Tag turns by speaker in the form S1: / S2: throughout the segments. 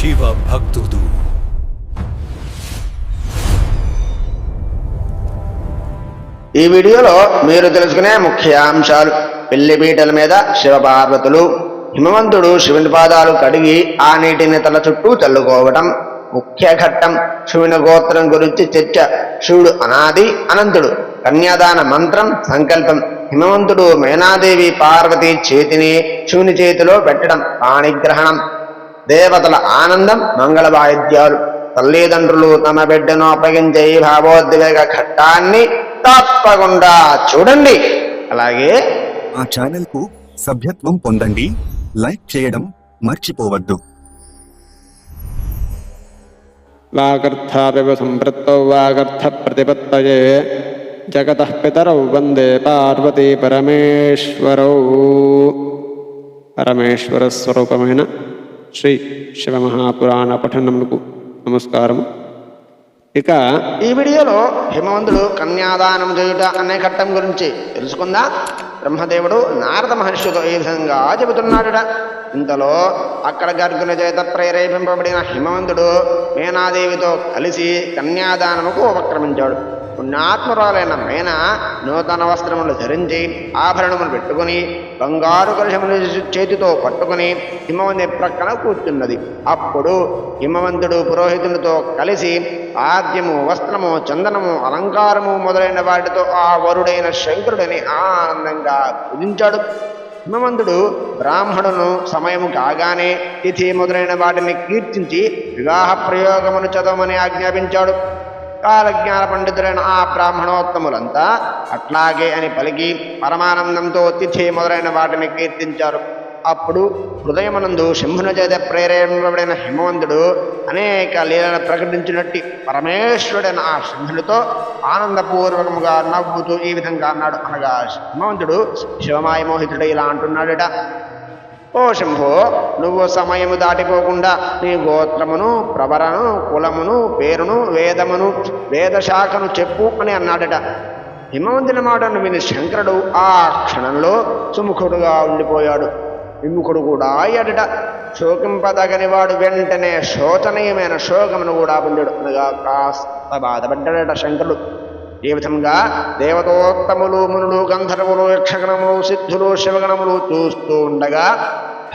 S1: శివ భక్తుడు.
S2: ఈ వీడియోలో మీరు తెలుసుకునే ముఖ్య అంశాలు. పెళ్ళి పీటల మీద శివపార్వతులు హిమవంతుడు శివుని పాదాలు కడిగి ఆ నీటిని తల చుట్టూ చల్లుకోవటం ముఖ్య ఘట్టం. శివుని గోత్రం గురించి చర్చ. శివుడు అనాది అనంతుడు కన్యాదాన మంత్రం సంకల్పం. హిమవంతుడు మేనాదేవి పార్వతి చేతిని శివుని చేతిలో పెట్టడం పాణిగ్రహణం. దేవతల ఆనందం మంగళ వాయిద్యాలు తల్లిదండ్రులు తమ బిడ్డను అప్పగించే ఈ భావోద్వేగ ఘట్టాన్ని తప్పకుండా చూడండి. అలాగే
S3: మా ఛానల్కు సభ్యత్వం పొందండి. లైక్ చేయడం మర్చిపోవద్దు.
S4: వాగర్థావివ సంపృత్తౌ వాగర్థ ప్రతిపత్తయే. జగతః పితరౌ వందే పార్వతీ పరమేశ్వరౌ. పరమేశ్వర స్వరూపమైన శ్రీ శివమహాపురాణ పఠనములకు నమస్కారము. ఇక
S2: ఈ వీడియోలో హిమవంతుడు కన్యాదానం చేయుట అనే ఘట్టం గురించి తెలుసుకుందా? బ్రహ్మదేవుడు నారద మహర్షితో ఈ విధంగా చెబుతున్నాడుట. ఇంతలో అక్కడ గర్గుల చేత ప్రేరేపింపబడిన హిమవంతుడు మేనాదేవితో కలిసి కన్యాదానముకు ఉపక్రమించాడు. పుణ్యాత్మురాలైన మేన నూతన వస్త్రములు ధరించి ఆభరణములు పెట్టుకుని బంగారు కలుషములు చేతితో పట్టుకుని హిమవంతి ప్రక్కన కూర్చున్నది. అప్పుడు హిమవంతుడు పురోహితునితో కలిసి ఆద్యము వస్త్రము చందనము అలంకారము మొదలైన వాటితో ఆ వరుడైన శంకరుడిని ఆనందంగా పూజించాడు. హిమవంతుడు బ్రాహ్మణును సమయము కాగానే తిథి మొదలైన వాటిని కీర్తించి వివాహ ప్రయోగమును చదవమని ఆజ్ఞాపించాడు. కాలజ్ఞాన పండితులైన ఆ బ్రాహ్మణోత్తములంతా అట్లాగే అని పలికి పరమానందంతో తిథి మొదలైన వాటిని కీర్తించారు. అప్పుడు హృదయమనందు శంభున చేత ప్రేరేపింపబడిన హిమవంతుడు అనేక లీలను ప్రకటించినట్టి పరమేశ్వరుడైన ఆ సింహునితో ఆనందపూర్వకముగా నవ్వుతూ ఈ విధంగా అన్నాడు. అనగా హిమవంతుడు శివమాయ మోహితుడు ఇలా అంటున్నాడట. ఓ శంభో నువ్వు సమయము దాటిపోకుండా నీ గోత్రమును ప్రవరను కులమును పేరును వేదమును వేదశాఖను చెప్పు అని అన్నాడట. హిమవంతుని మాటను విని శంకరుడు ఆ క్షణంలో సుముఖుడుగా ఉండిపోయాడు. విముఖుడు కూడా అయ్యాడట. శోకింపదగని వాడు వెంటనే శోచనీయమైన శోకమును కూడా పొందాడు. అనగా కాస్త బాధపడ్డాడట శంకరుడు. ఈ విధంగా దేవతోత్తములు మునులు గంధర్వులు యక్షగణములు సిద్ధులు శివగణములు చూస్తూ ఉండగా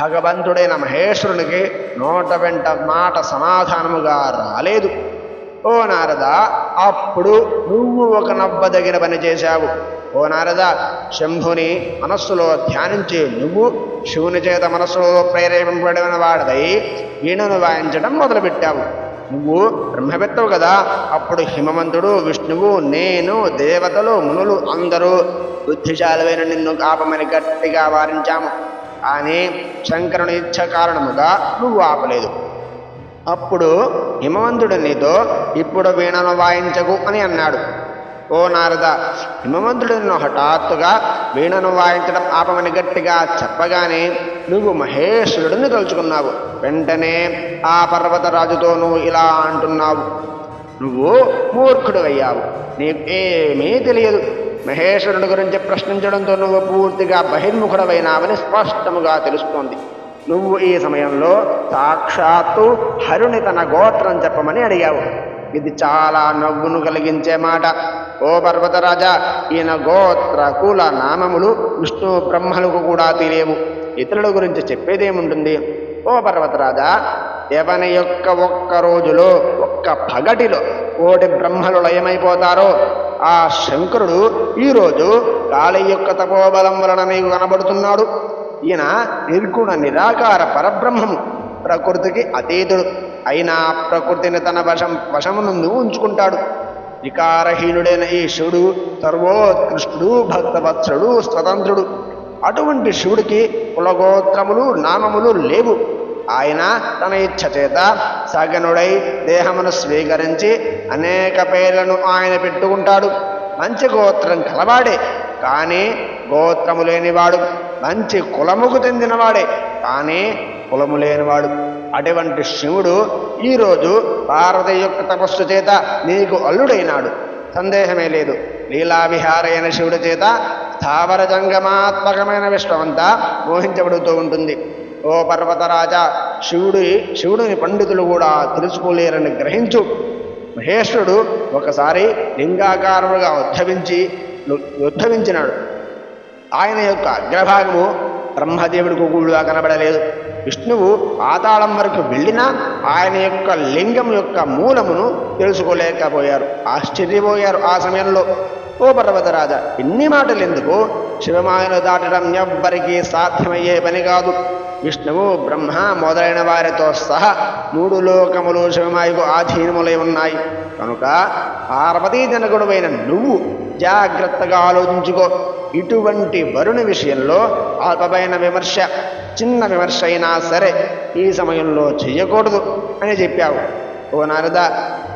S2: భగవంతుడైన మహేశ్వరునికి నోట వెంట మాట సమాధానముగా రాలేదు. ఓ నారద అప్పుడు నువ్వు ఒక నవ్వదగిన పని చేశావు. ఓ నారద శంభుని మనస్సులో ధ్యానించి నువ్వు శివుని చేత మనస్సులో ప్రేరేపింపబడిన వాడదై వీణును వాయించడం మొదలుపెట్టావు. నువ్వు బ్రహ్మవేత్తవు కదా? అప్పుడు హిమవంతుడు విష్ణువు నేను దేవతలు మునులు అందరూ బుద్ధిశాలమైన నిన్ను కాపమని గట్టిగా వారించాము. కానీ శంకరుని ఇచ్చ కారణముగా నువ్వు ఆపలేదు. అప్పుడు హిమవంతుడు నీతో ఇప్పుడు వీణను వాయించకు అని అన్నాడు. ఓ నారద హిమవంతుడు నిన్ను హఠాత్తుగా వీణను వాయించడం ఆపమని గట్టిగా చెప్పగానే నువ్వు మహేశ్వరుడిని తలుచుకున్నావు. వెంటనే ఆ పర్వతరాజుతో నువ్వు ఇలా అంటున్నావు. నువ్వు మూర్ఖుడు అయ్యావు నీకు ఏమీ తెలియదు. మహేశ్వరుడి గురించి ప్రశ్నించడంతో నువ్వు పూర్తిగా బహిర్ముఖుడవైనావని స్పష్టముగా తెలుస్తోంది. నువ్వు ఈ సమయంలో సాక్షాత్తు హరుని తన గోత్రం చెప్పమని అడిగావు. ఇది చాలా నవ్వును కలిగించే మాట. ఓ పర్వతరాజా ఈయన గోత్ర కుల నామములు విష్ణు బ్రహ్మలకు కూడా తెలియవు. ఇతరుల గురించి చెప్పేదేముంటుంది? ఓ పర్వతరాజా ఎవని యొక్క ఒక్క రోజులో ఒక్క పగటిలో కోటి బ్రహ్మలు లయమైపోతారో. ఆ శంకరుడు ఈరోజు కాళి యొక్క తపోబలం వలన నీకు కనబడుతున్నాడు. ఈయన నిర్గుణ నిరాకార పరబ్రహ్మము ప్రకృతికి అతీతుడు. అయినా ప్రకృతిని తన వశం వశమునందు ఉంచుకుంటాడు. వికారహీనుడైన ఈ శివుడు సర్వోత్కృష్ణుడు భక్తవత్సడు స్వతంత్రుడు. అటువంటి శివుడికి కులగోత్రములు నామములు లేవు. ఆయన తన ఇచ్ఛ చేత సగనుడై దేహమును స్వీకరించి అనేక పేర్లను ఆయన పెట్టుకుంటాడు. మంచి గోత్రం కలవాడే కానీ గోత్రము లేనివాడు మంచి కులముకు చెందినవాడే కానీ కులము లేనివాడు. అటువంటి శివుడు ఈరోజు భారత యొక్క తపస్సు చేత నీకు అల్లుడైనాడు. సందేహమే లేదు. లీలా విహారైన శివుడి చేత స్థావర జంగమాత్మకమైన విశ్వమంతా మోహించబడుతూ ఉంటుంది. ఓ పర్వతరాజా శివుడి శివుడిని పండితులు కూడా తెలుసుకోలేరని గ్రహించు. మహేశ్వరుడు ఒకసారి లింగాకారముగా ఉద్భవించి ఉద్భవించినాడు. ఆయన యొక్క అగ్రభాగము బ్రహ్మదేవుడికి కూడా కనబడలేదు. విష్ణువు పాతాళం వరకు వెళ్ళినా ఆయన యొక్క లింగం యొక్క మూలమును తెలుసుకోలేకపోయారు. ఆశ్చర్యపోయారు ఆ సమయంలో. ఓ పర్వతరాజ ఇన్ని మాటలు ఎందుకు? శివమాయను దాటడం ఎవ్వరికీ సాధ్యమయ్యే పని కాదు. విష్ణువు బ్రహ్మ మొదలైన వారితో సహా మూడు లోకములు శివమాయకు ఆధీనములై ఉన్నాయి. కనుక పార్వతీ జనకుడువైన నువ్వు జాగ్రత్తగా ఆలోచించుకో. ఇటువంటి వరుణి విషయంలో అల్పమైన విమర్శ చిన్న విమర్శ అయినా సరే ఈ సమయంలో చెయ్యకూడదు అని చెప్పావు. ఓ నారద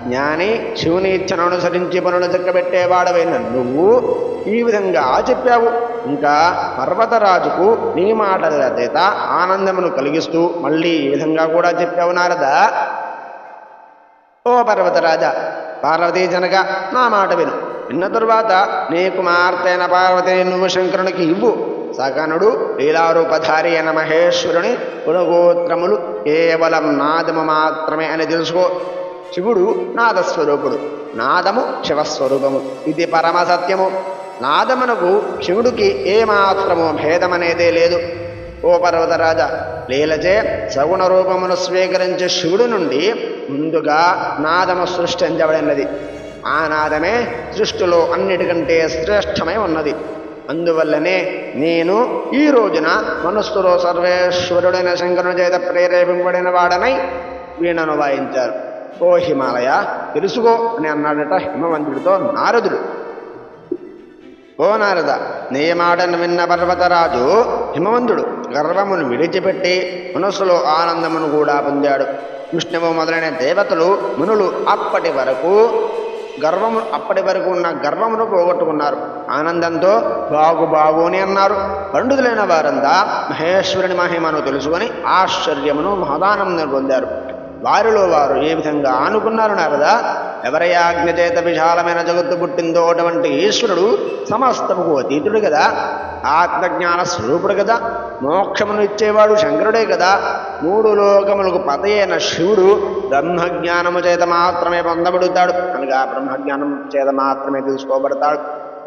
S2: జ్ఞాని శివుని ఇచ్చను అనుసరించి పనులు చక్కబెట్టేవాడవైన నువ్వు ఈ విధంగా చెప్పావు. ఇంకా పర్వతరాజుకు నీ మాటల చేత ఆనందమును కలిగిస్తూ మళ్ళీ ఈ విధంగా కూడా చెప్పావు నారద. ఓ పర్వతరాజ పార్వతీ జనక నా మాట విను. విన్న తరువాత నీ కుమార్తెన పార్వతిని నువ్వు శంకరునికి ఇవ్వు. సగనుడు లీలారూపధారి అయిన మహేశ్వరుని గుణగోత్రములు కేవలం నాదము మాత్రమే అని తెలుసుకో. శివుడు నాదస్వరూపుడు. నాదము శివస్వరూపము. ఇది పరమ సత్యము నాదమునకు శివుడికి ఏమాత్రము భేదమనేదే లేదు. ఓ పర్వతరాజ లీలచే సగుణ రూపమును స్వీకరించే శివుడు నుండి ముందుగా నాదము సృష్టించబడినది. ఆ నాదమే సృష్టిలో అన్నిటికంటే శ్రేష్టమై ఉన్నది. అందువల్లనే నేను ఈ రోజున మనస్సులో సర్వేశ్వరుడైన శంకరుని చేత ప్రేరేపింపబడిన వాడనై వీణను వాయించారు ఓ హిమాలయ తెలుసుకో అని అన్నాడట హిమవంతుడితో నారదుడు. ఓ నారద నీ విన్న పర్వతరాజు హిమవంతుడు గర్వమును విడిచిపెట్టి మనస్సులో ఆనందమును కూడా పొందాడు. విష్ణువు మొదలైన దేవతలు మునులు అప్పటి వరకు గర్వము అప్పటి వరకు ఉన్న గర్వమును పోగొట్టుకున్నారు. ఆనందంతో బాగు బాగు అని అన్నారు. పండుతులైన వారంతా మహేశ్వరుని మహిమను తెలుసుకొని ఆశ్చర్యమును మహదానందం పొందారు. వారిలో వారు ఏ విధంగా ఆనుకున్నారు నారదా? ఎవరి ఆజ్ఞ చేత విశాలమైన జగత్తు పుట్టిందో అటువంటి ఈశ్వరుడు సమస్తముకు అతీతుడు కదా ఆత్మజ్ఞాన స్వరూపుడు కదా మోక్షమును ఇచ్చేవాడు శంకరుడే కదా మూడు లోకములకు పతయైన శివుడు బ్రహ్మజ్ఞానము చేత మాత్రమే పొందబడుతాడు. అనగా బ్రహ్మజ్ఞానం చేత మాత్రమే తెలుసుకోబడతాడు.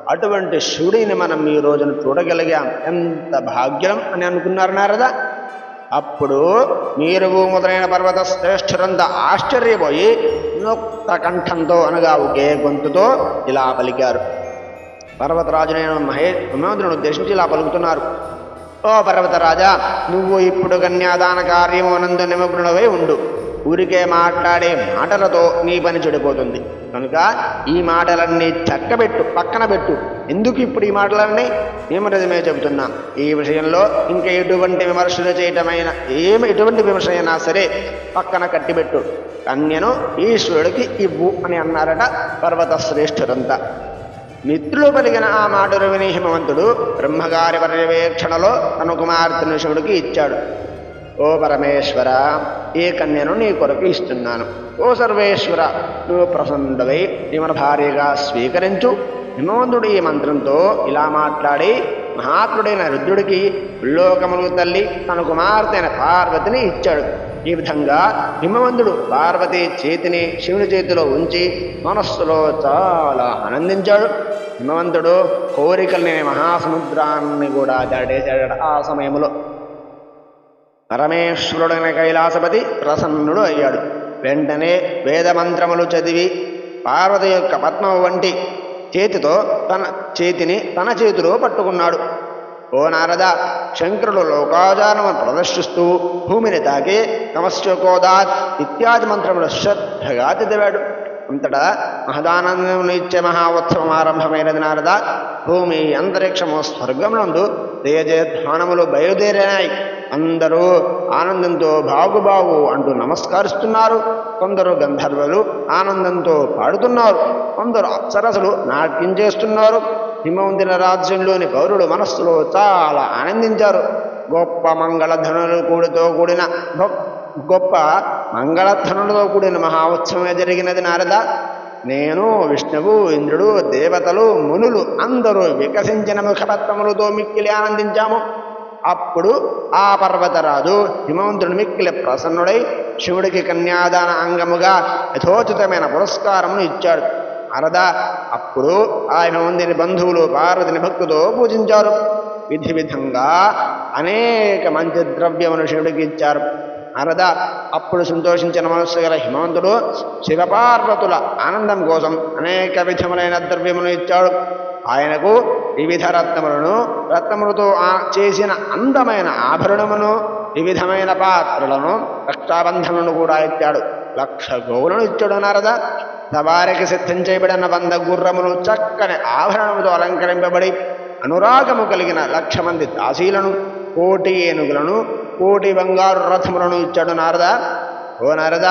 S2: అటువంటి శివుడిని మనం ఈ రోజున చూడగలిగాం. ఎంత భాగ్యం అని అనుకున్నారు నారదా? అప్పుడు మీరు మొదలైన పర్వత శ్రేష్ఠురంతా ఆశ్చర్యపోయి నొక్త కంఠంతో అనగా ఒకే గొంతుతో ఇలా పలికారు. పర్వతరాజునైన మహే మహేంద్రుని ఉద్దేశించి ఇలా పలుకుతున్నారు. ఓ పర్వతరాజా నువ్వు ఇప్పుడు కన్యాదాన కార్యమునందు నిమగ్నుడవై ఉండు. ఊరికే మాట్లాడే మాటలతో నీ పని చెడిపోతుంది. కనుక ఈ మాటలన్నీ చక్కబెట్టు పక్కన పెట్టు. ఎందుకు ఇప్పుడు ఈ మాటలన్నీ? మేము నిజమే చెబుతున్నా. ఈ విషయంలో ఇంకా ఎటువంటి విమర్శలు చేయటమైన ఏమి ఎటువంటి విమర్శ అయినా సరే పక్కన కట్టిపెట్టు కన్యను ఈశ్వరుడికి ఇవ్వు అని అన్నారట పర్వత శ్రేష్ఠుడంతా. మిత్రులు పలికిన ఆ మాటలు విని హిమవంతుడు బ్రహ్మగారి పర్యవేక్షణలో తన కుమార్తెను శివుడికి ఇచ్చాడు. ఓ పరమేశ్వర ఈ కన్యను నీ కొరకు ఇస్తున్నాను? ఓ సర్వేశ్వర నువ్వు ప్రసన్నుడవై మన భార్యగా స్వీకరించు. హిమవంతుడు ఈ మంత్రంతో ఇలా మాట్లాడి మహాత్ముడైన రుద్రుడికి ఉల్లోకములు తల్లి తన కుమార్తెన పార్వతిని ఇచ్చాడు. ఈ విధంగా హిమవంతుడు పార్వతి చేతిని శివుని చేతిలో ఉంచి మనస్సులో చాలా ఆనందించాడు. హిమవంతుడు కోరికల్ని మహాసముద్రాన్ని కూడా దాటేశాడు ఆ సమయంలో. పరమేశ్వరుడైన కైలాసపతి ప్రసన్నుడు అయ్యాడు. వెంటనే వేదమంత్రములు చదివి పార్వతి యొక్క పద్మం వంటి చేతితో తన చేతిని తన చేతిలో పట్టుకున్నాడు. ఓ నారద శంకరుడు లోకాచారమును ప్రదర్శిస్తూ భూమిని తాకి నమశ్చకోదాత్ ఇత్యాది మంత్రములు శ్రద్ధగా చదివాడు. అంతటా మహదానందమును ఇచ్చే మహా ఉత్సవం ఆరంభమైనది నారద. భూమి అంతరిక్షము స్వర్గమునందు తేజధ్వానములు బయలుదేరినాయి అందరూ ఆనందంతో బాగు అంటూ నమస్కరిస్తున్నారు. కొందరు గంధర్వులు ఆనందంతో పాడుతున్నారు. కొందరు అప్సరసులు నాట్యం చేస్తున్నారు. హిమవంతుల రాజ్యంలోని పౌరుడు మనస్సులో చాలా ఆనందించారు. గొప్ప మంగళధనులు కూడితో కూడిన గొప్ప గొప్ప మంగళధనులతో కూడిన మహా ఉత్సవం జరిగినది నారద. నేను విష్ణువు ఇంద్రుడు దేవతలు మునులు అందరూ వికసించిన ముఖపత్రములతో మిక్కిలి ఆనందించాము. అప్పుడు ఆ పర్వతరాజు హిమవంతుడు మిక్కిలి ప్రసన్నుడై శివుడికి కన్యాదాన అంగముగా యథోచితమైన పురస్కారమును ఇచ్చాడు. అరద అప్పుడు ఆ హిమవంతుని బంధువులు పార్వతిని భక్తుతో పూజించారు. విధి విధంగా అనేక మంచి ద్రవ్యమును శివుడికి ఇచ్చారు. అరద అప్పుడు సంతోషించిన మనస్సు గల హిమవంతుడు శివపార్వతుల ఆనందం కోసం అనేక విధములైన ద్రవ్యమును ఇచ్చాడు. ఆయనకు వివిధ రత్నములను రత్నములతో చేసిన అందమైన ఆభరణమును వివిధమైన పాత్రలను రక్షాబంధములను కూడా ఇచ్చాడు. లక్ష గోవులను ఇచ్చాడు నారద. సవారికి సిద్ధం చేయబడిన వంద గుర్రములు చక్కని ఆభరణముతో అలంకరింపబడి అనురాగము కలిగిన లక్ష మంది దాసీలను కోటి ఏనుగులను కోటి బంగారు రథములను ఇచ్చాడు నారద. ఓ నారద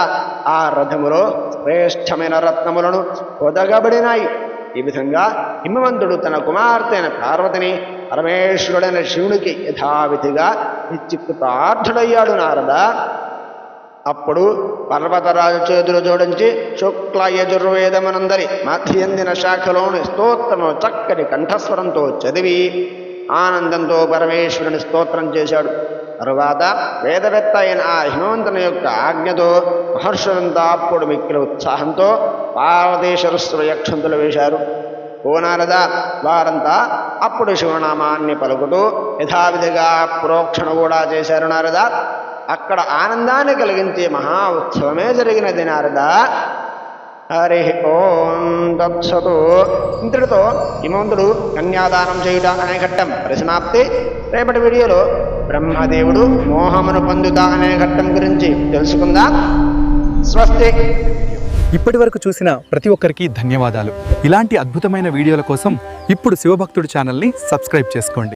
S2: ఆ రథములో శ్రేష్టమైన రత్నములను పొదగబడినాయి. ఈ విధంగా హిమవంతుడు తన కుమార్తె అయిన పార్వతిని పరమేశ్వరుడైన శివునికి యథావిధిగా ఇచ్చి ప్రార్థుడయ్యాడు నారద. అప్పుడు పర్వతరాజు చేతులు జోడించి శుక్ల యజుర్వేదమనందరి మధ్యందిన శాఖలోని స్తోత్రము చక్కటి కంఠస్వరంతో చదివి ఆనందంతో పరమేశ్వరుని స్తోత్రం చేశాడు. తరువాత వేదవేత్త అయిన ఆ హిమవంతుని యొక్క ఆజ్ఞతో మహర్షులంతా అప్పుడు మిక్కిల ఉత్సాహంతో పార్వతీశ్వరస్వ యక్షంతులు వేశారు. ఓ వారంతా అప్పుడు శివనామాన్ని పలుకుతూ యథావిధిగా ప్రోక్షణ కూడా చేశారు నారద. అక్కడ ఆనందాన్ని కలిగించే మహా ఉత్సవమే జరిగినది నారద. హరి ఓం దత్సతు ఇంతటితో హిమవంతుడు కన్యాదానం చేయుట అనే ఘట్టం పరిసమాప్తి. రేపటి వీడియోలో బ్రహ్మదేవుడు మోహమును పొందుతా అనే ఘట్టం గురించి తెలుసుకుందాం. స్వస్తి.
S1: ఇప్పటి వరకు చూసిన ప్రతి ఒక్కరికి ధన్యవాదాలు. ఇలాంటి అద్భుతమైన వీడియోల కోసం ఇప్పుడు శివభక్తుడు ఛానల్ని సబ్స్క్రైబ్ చేసుకోండి.